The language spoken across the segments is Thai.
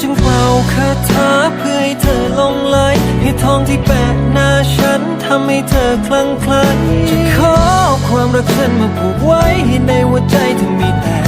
จึงเป่าคาถาเพื่อให้เธอลงไหลให้ทองที่แปะหน้าฉันทำให้เธอคลั่งไคล้จะขอความรักฉันมาผูกไว้ให้ในหัวใจเธอมีแต่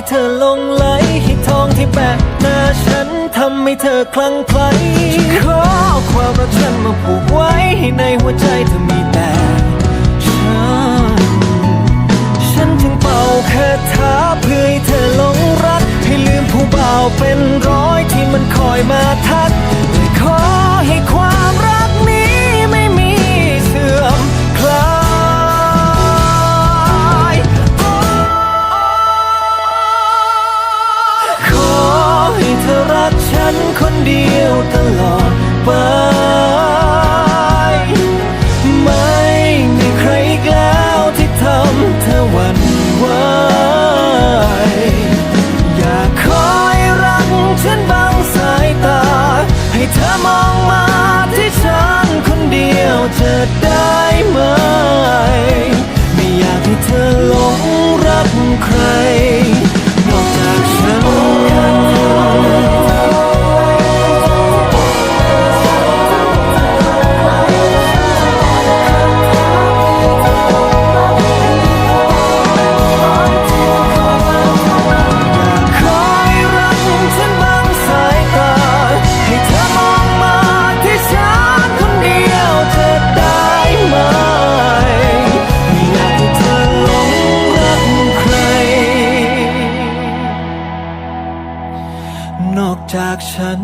เพื่อให้เธอลงไหลให้ทองที่แปะหน้าฉันทำให้เธอคลั่งไคล้ขอเอาความรักฉันมาผูกไว้ให้ในหัวใจเธอมีแต่ฉัน ฉันจึงเป่าคาถาเพื่อให้เธอหลงรัก ให้ลืมผู้บ่าวเป็นร้อยที่มันคอยมาท นอกจากฉัน